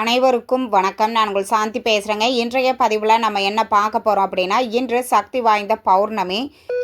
அனைவருக்கும் வணக்கம். நான் உங்கள் சாந்தி பேசுகிறேங்க இன்றைய பதிவில் நம்ம என்ன பார்க்க போகிறோம் அப்படின்னா இன்று சக்தி வாய்ந்த பௌர்ணமி.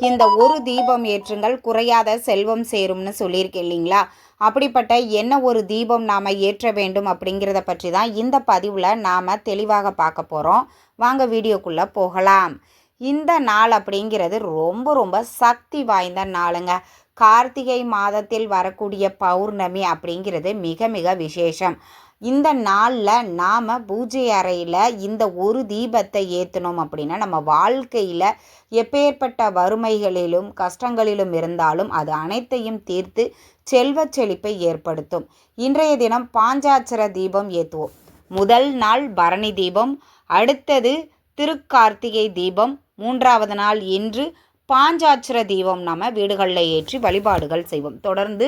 இந்த ஒரு தீபம் ஏற்றுங்கள் குறையாத செல்வம் சேரும்னு சொல்லியிருக்கேன் இல்லைங்களா? அப்படிப்பட்ட என்ன ஒரு தீபம் நாம் ஏற்ற வேண்டும் அப்படிங்கிறத பற்றி தான் இந்த பதிவில் நாம் தெளிவாக பார்க்க போகிறோம் வாங்க வீடியோக்குள்ளே போகலாம். இந்த நாள் அப்படிங்கிறது ரொம்ப ரொம்ப சக்தி வாய்ந்த நாளுங்க. கார்த்திகை மாதத்தில் வரக்கூடிய பௌர்ணமி அப்படிங்கிறது மிக மிக விசேஷம். இந்த நாளில் நாம் பூஜை அறையில் இந்த ஒரு தீபத்தை ஏற்றினோம் அப்படின்னா நம்ம வாழ்க்கையில் எப்பேற்பட்ட வறுமைகளிலும் கஷ்டங்களிலும் இருந்தாலும் அது அனைத்தையும் தீர்த்து செல்வ செழிப்பை ஏற்படுத்தும். இன்றைய தினம் பாஞ்சாட்சர தீபம் ஏற்றுவோம் முதல் நாள் பரணி தீபம் அடுத்தது திருக்கார்த்திகை தீபம் மூன்றாவது நாள் இன்று பாஞ்சாட்சர தீபம் நாம் வீடுகளில் ஏற்றி வழிபாடுகள் செய்வோம். தொடர்ந்து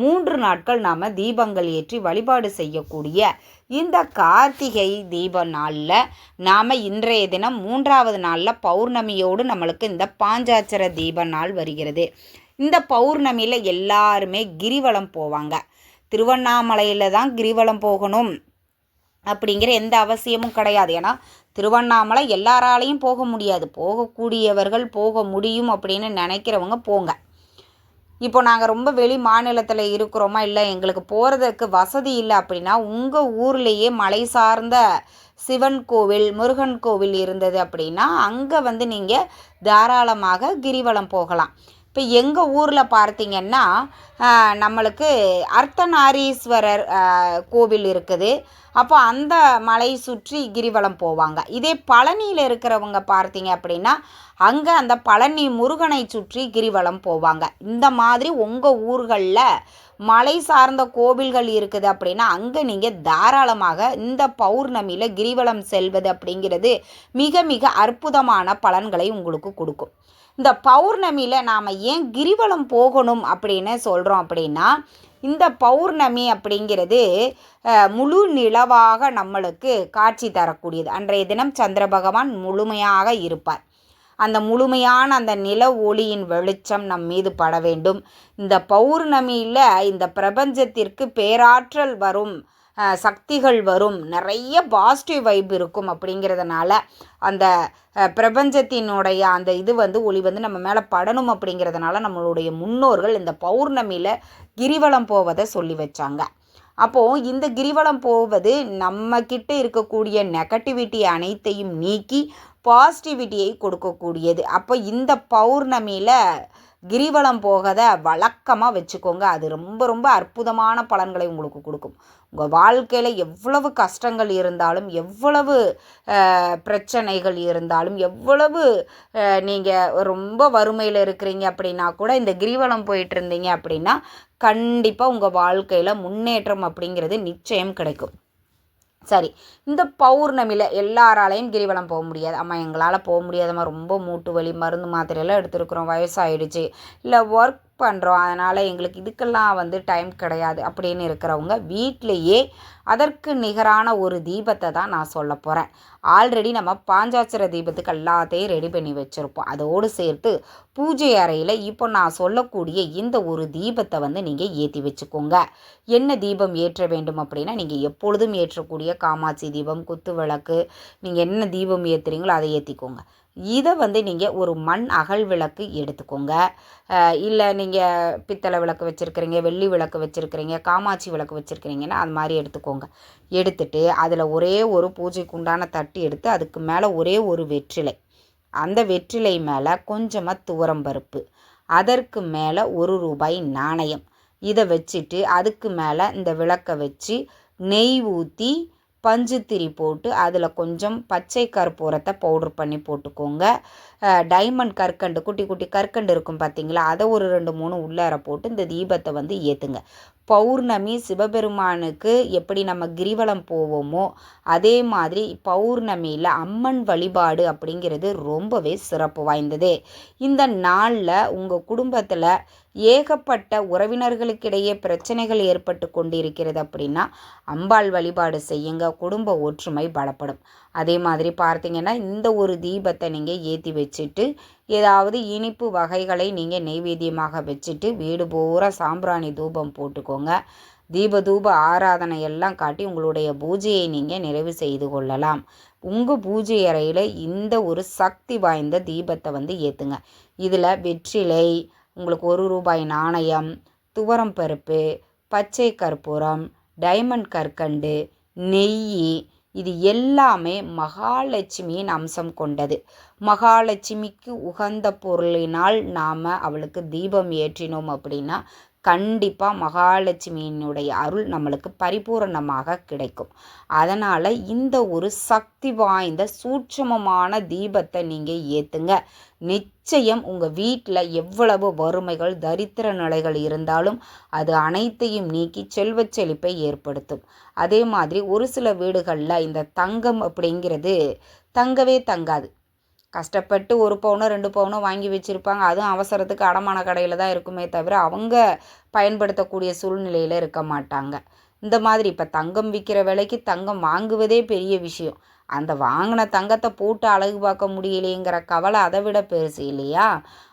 மூன்று நாட்கள் நாம் தீபங்கள் ஏற்றி வழிபாடு செய்யக்கூடிய இந்த கார்த்திகை தீப நாளில் நாம் இன்றைய தினம் மூன்றாவது நாளில் பௌர்ணமியோடு நம்மளுக்கு இந்த பாஞ்சாட்சர தீப நாள் வருகிறது. இந்த பௌர்ணமியில் எல்லாருமே கிரிவலம் போவாங்க. திருவண்ணாமலையில் தான் கிரிவலம் போகணும் அப்படிங்கிற எந்த அவசியமும் கிடையாது. ஏன்னா திருவண்ணாமலை எல்லாராலையும் போக முடியாது. போகக்கூடியவர்கள் போக முடியும் அப்படின்னு நினைக்கிறவங்க போங்க. இப்போ நாங்கள் ரொம்ப வெளி மாநிலத்தில் இருக்கிறோமா? இல்லை எங்களுக்கு போகிறதுக்கு வசதி இல்லை அப்படின்னா உங்கள் ஊர்லேயே மலை சார்ந்த சிவன் கோவில் முருகன் கோவில் இருந்தது அப்படின்னா அங்கே வந்து நீங்கள் தாராளமாக கிரிவலம் போகலாம். இப்போ எங்கள் ஊரில் பார்த்திங்கன்னா நம்மளுக்கு அர்த்தநாரீஸ்வரர் கோவில் இருக்குது. அப்போ அந்த மலை சுற்றி கிரிவலம் போவாங்க. இதே பழனியில் இருக்கிறவங்க பார்த்தீங்க அப்படின்னா அங்கே அந்த பழனி முருகனை சுற்றி கிரிவலம் போவாங்க. இந்த மாதிரி உங்கள் ஊர்களில் மலை சார்ந்த கோவில்கள் இருக்குது அப்படின்னா அங்கே நீங்கள் தாராளமாக இந்த பௌர்ணமியில் கிரிவலம் செல்வது அப்படிங்கிறது மிக மிக அற்புதமான பலன்களை உங்களுக்கு கொடுக்கும். இந்த பௌர்ணமியில் நாம் ஏன் கிரிவலம் போகணும் அப்படின்னு சொல்கிறோம் அப்படின்னா இந்த பௌர்ணமி அப்படிங்கிறது முழு நிலவாக நம்மளுக்கு காட்சி தரக்கூடியது. அன்றைய தினம் சந்திர பகவான் முழுமையாக இருப்பார். அந்த முழுமையான அந்த நில ஒளியின் வெளிச்சம் நம் மீது பட வேண்டும். இந்த பௌர்ணமியில் இந்த பிரபஞ்சத்திற்கு பேராற்றல் வரும் சக்திகள் வரும் நிறைய பாசிட்டிவ் வைப் இருக்கும் அப்படிங்கிறதுனால அந்த பிரபஞ்சத்தினுடைய அந்த இது வந்து ஒளி வந்து நம்ம மேலே படணும் அப்படிங்கிறதுனால நம்மளுடைய முன்னோர்கள் இந்த பௌர்ணமியில் கிரிவலம் போவதை சொல்லி வச்சாங்க. அப்போது இந்த கிரிவலம் போவது நம்ம கிட்ட இருக்கக்கூடிய நெகட்டிவிட்டி அனைத்தையும் நீக்கி பாசிட்டிவிட்டியை கொடுக்கக்கூடியது. அப்போ இந்த பௌர்ணமியில் கிரிவலம் போகத வழக்கமாக வச்சுக்கோங்க. அது ரொம்ப ரொம்ப அற்புதமான பலன்களை உங்களுக்கு கொடுக்கும். உங்கள் வாழ்க்கையில் எவ்வளவு கஷ்டங்கள் இருந்தாலும் எவ்வளவு பிரச்சனைகள் இருந்தாலும் எவ்வளவு நீங்கள் ரொம்ப வறுமையில் இருக்கிறீங்க அப்படின்னா கூட இந்த கிரிவலம் போயிட்டு இருந்தீங்க அப்படின்னா கண்டிப்பாக உங்கள் வாழ்க்கையில் முன்னேற்றம் அப்படிங்கிறது நிச்சயம் கிடைக்கும். சரி இந்த பௌர்ணமியில் எல்லாராலையும் கிரிவலம் போக முடியாது. அம்மா எங்களால் போக முடியாதம்மா. ரொம்ப மூட்டு வலி மருந்து மாத்திரையெல்லாம் எடுத்துருக்குறோம். வயசாகிடுச்சு இல்லை ஒர்க் பண்ணுறோம் அதனால் எங்களுக்கு இதுக்கெல்லாம் வந்து டைம் கிடையாது அப்படின்னு இருக்கிறவங்க வீட்டிலையே அதற்கு நிகரான ஒரு தீபத்தை தான் நான் சொல்ல போகிறேன் ஆல்ரெடி நம்ம பாஞ்சாச்சர தீபத்துக்கு எல்லாத்தையும் ரெடி பண்ணி வச்சுருப்போம். அதோடு சேர்த்து பூஜை அறையில் இப்போ நான் சொல்லக்கூடிய இந்த ஒரு தீபத்தை வந்து நீங்கள் ஏற்றி வச்சுக்கோங்க. என்ன தீபம் ஏற்ற வேண்டும் அப்படின்னா நீங்கள் எப்பொழுதும் ஏற்றக்கூடிய காமாட்சி தீபம் குத்து விளக்கு நீங்கள் என்ன தீபம் ஏற்றுறீங்களோ அதை ஏற்றிக்கோங்க இதை வந்து நீங்கள் ஒரு மண் அகல் விளக்கு எடுத்துக்கோங்க. இல்லை நீங்கள் பித்தளை விளக்கு வச்சுருக்கிறீங்க வெள்ளி விளக்கு வச்சுருக்கிறீங்க காமாட்சி விளக்கு வச்சுருக்கிறீங்கன்னா அது மாதிரி எடுத்துக்கோங்க. எடுத்துட்டு அதில் ஒரே ஒரு பூஜைக்கு உண்டான தட்டு எடுத்து அதுக்கு மேலே ஒரே ஒரு வெற்றிலை. அந்த வெற்றிலை மேலே கொஞ்சமாக துவரம் பருப்பு. அதற்கு மேலே ஒரு ரூபாய் நாணயம். இதை வச்சுட்டு அதுக்கு மேலே இந்த விளக்கை வச்சு நெய் ஊற்றி பஞ்சுத்திரி போட்டு அதில் கொஞ்சம் பச்சை கற்பூரத்தை பவுட்ரு பண்ணி போட்டுக்கோங்க. டைமண்ட் கற்கண்டு குட்டி குட்டி கற்கண்டு இருக்கும் பார்த்தீங்களா அதை ஒரு ரெண்டு மூணு உள்ளார போட்டு இந்த தீபத்தை வந்து ஏற்றுங்க பௌர்ணமி சிவபெருமானுக்கு எப்படி நம்ம கிரிவலம் போவோமோ அதே மாதிரி பௌர்ணமியில் அம்மன் வழிபாடு அப்படிங்கிறது ரொம்பவே சிறப்பு வாய்ந்தது. இந்த நாளில் உங்கள் குடும்பத்தில் ஏகப்பட்ட உறவினர்களுக்கிடையே பிரச்சனைகள் ஏற்பட்டு கொண்டிருக்கிறது அப்படின்னா அம்பாள் வழிபாடு செய்யுங்க குடும்ப ஒற்றுமை பலப்படும். அதே மாதிரி பார்த்தீங்கன்னா இந்த ஒரு தீபத்தை நீங்கள் ஏற்றி வச்சுட்டு ஏதாவது இனிப்பு வகைகளை நீங்கள் நெய்வேத்தியமாக வச்சுட்டு வீடு பூரா சாம்பிராணி தூபம் போட்டுக்கோங்க. தீபதூப ஆராதனை எல்லாம் காட்டி உங்களுடைய பூஜையை நீங்கள் நிறைவு செய்து கொள்ளலாம். உங்கள் பூஜை அறையில் இந்த ஒரு சக்தி வாய்ந்த தீபத்தை வந்து ஏற்றுங்க இதில் வெற்றிலை உங்களுக்கு ஒரு ரூபாய் நாணயம் துவரம் பருப்பு பச்சை கற்பூரம் டைமண்ட் கற்கண்டு நெய் இது எல்லாமே மகாலட்சுமியின் அம்சம் கொண்டது. மகாலட்சுமிக்கு உகந்த பொருளினால் நாம் அவளுக்கு தீபம் ஏற்றினோம் அப்படின்னா கண்டிப்பாக மகாலட்சுமியினுடைய அருள் நம்மளுக்கு பரிபூரணமாக கிடைக்கும். அதனால் இந்த ஒரு சக்தி வாய்ந்த சூட்சமமான தீபத்தை நீங்கள் ஏற்றுங்க நிச்சயம் உங்கள் வீட்டில் எவ்வளவு வறுமைகள் தரித்திர நிலைகள் இருந்தாலும் அது அனைத்தையும் நீக்கி செல்வச் செழிப்பை ஏற்படுத்தும். அதே மாதிரி ஒரு சில வீடுகளில் இந்த தங்கம் அப்படிங்கிறது தங்கவே தங்காது. கஷ்டப்பட்டு ஒரு பவுனோ ரெண்டு பவுனோ வாங்கி வச்சுருப்பாங்க. அதுவும் அவசரத்துக்கு அடமான கடையில் தான் இருக்குமே தவிர அவங்க பயன்படுத்தக்கூடிய சூழ்நிலையில் இருக்க மாட்டாங்க. இந்த மாதிரி இப்போ தங்கம் விற்கிற விலைக்கு தங்கம் வாங்குவதே பெரிய விஷயம். அந்த வாங்கின தங்கத்தை போட்டு அழகு பார்க்க முடியலையேங்கிற கவலை அதை விட பெருசு இல்லையா?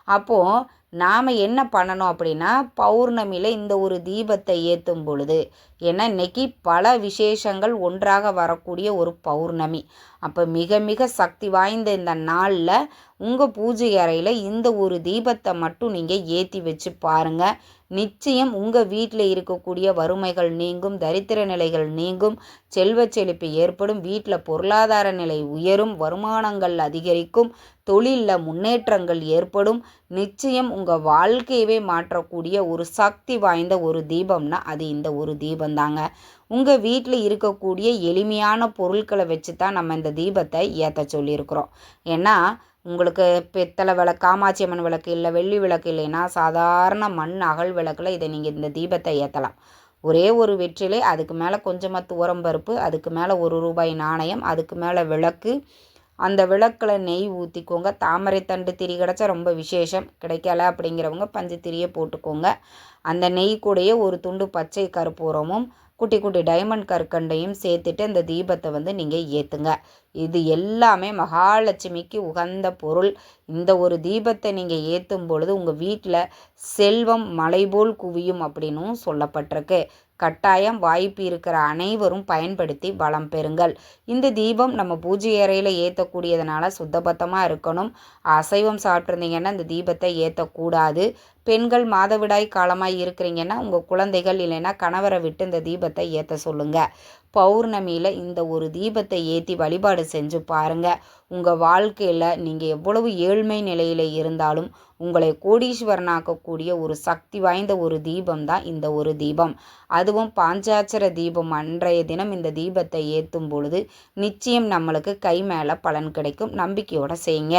அப்போது நாம் என்ன பண்ணணும் அப்படின்னா பௌர்ணமியில் இந்த ஒரு தீபத்தை ஏற்றும் பொழுது ஏன்னா இன்றைக்கி பல விசேஷங்கள் ஒன்றாக வரக்கூடிய ஒரு பௌர்ணமி. அப்போ மிக மிக சக்தி வாய்ந்த இந்த நாளில் உங்கள் பூஜை அறையில் இந்த ஒரு தீபத்தை மட்டும் நீங்கள் ஏற்றி வச்சு பாருங்கள் நிச்சயம் உங்கள் வீட்டில் இருக்கக்கூடிய வறுமைகள் நீங்கும் தரித்திர நிலைகள் நீங்கும் செல்வ செழிப்பு ஏற்படும் வீட்டில் பொருளாதார நிலை உயரும் வருமானங்கள் அதிகரிக்கும் தொழிலில் முன்னேற்றங்கள் ஏற்படும். நிச்சயம் உங்கள் வாழ்க்கையவே மாற்றக்கூடிய ஒரு சக்தி வாய்ந்த ஒரு தீபம்னா அது இந்த ஒரு தீபம். வந்தாங்க. உங்கள் வீட்டில் இருக்கக்கூடிய எளிமையான பொருட்களை வச்சு தான் நம்ம இந்த தீபத்தை ஏற்ற சொல்லியிருக்கிறோம். ஏன்னா உங்களுக்கு பித்தளை விளக்கு காமாட்சி அம்மன் விளக்கு இல்லை வெள்ளி விளக்கு இல்லைன்னா சாதாரண மண் அகல் விளக்கில் இதை நீங்கள் இந்த தீபத்தை ஏற்றலாம் ஒரே ஒரு வெற்றிலை அதுக்கு மேலே கொஞ்சமாக துவரம் பருப்பு அதுக்கு மேலே ஒரு ரூபாய் நாணயம் அதுக்கு மேலே விளக்கு அந்த விளக்கில் நெய் ஊற்றிக்கோங்க தாமரை தண்டு திரி கிடச்சா ரொம்ப விசேஷம். கிடைக்கல அப்படிங்கிறவங்க பஞ்சு திரியை போட்டுக்கோங்க. அந்த நெய் கூடயே ஒரு துண்டு பச்சை கருப்பூரமும் குட்டி குட்டி டைமண்ட் கற்கண்டையும் சேர்த்துட்டு அந்த தீபத்தை வந்து நீங்கள் ஏற்றுங்க இது எல்லாமே மகாலட்சுமிக்கு உகந்த பொருள். இந்த ஒரு தீபத்தை நீங்கள் ஏற்றும் பொழுது உங்கள் வீட்டில் செல்வம் மலைபோல் குவியும் அப்படின்னும் சொல்லப்பட்டிருக்கு. கட்டாயம் வாய்ப்பு இருக்கிற அனைவரும் பயன்படுத்தி வளம் பெறுங்கள். இந்த தீபம் நம்ம பூஜை அறையில் ஏற்றக்கூடியதுனால சுத்தபத்தமாக இருக்கணும். அசைவம் சாப்பிட்ருந்தீங்கன்னா இந்த தீபத்தை ஏற்றக்கூடாது பெண்கள் மாதவிடாய் காலமாக இருக்கிறீங்கன்னா உங்கள் குழந்தைகள் இல்லைன்னா கணவரை விட்டு இந்த தீபத்தை ஏற்ற சொல்லுங்கள் பௌர்ணமியில் இந்த ஒரு தீபத்தை ஏற்றி வழிபாடு செஞ்சு பாருங்கள் உங்கள் வாழ்க்கையில் நீங்கள் எவ்வளவு ஏழ்மை நிலையில் இருந்தாலும் உங்களை கோடீஸ்வரனாக்கக்கூடிய ஒரு சக்தி வாய்ந்த ஒரு தீபம் தான் இந்த ஒரு தீபம். அதுவும் பாஞ்சாட்சர தீபம். அன்றைய தினம் இந்த தீபத்தை ஏற்றும் பொழுது நிச்சயம் நம்மளுக்கு கை மேலே பலன் கிடைக்கும். நம்பிக்கையோடு செய்யுங்க.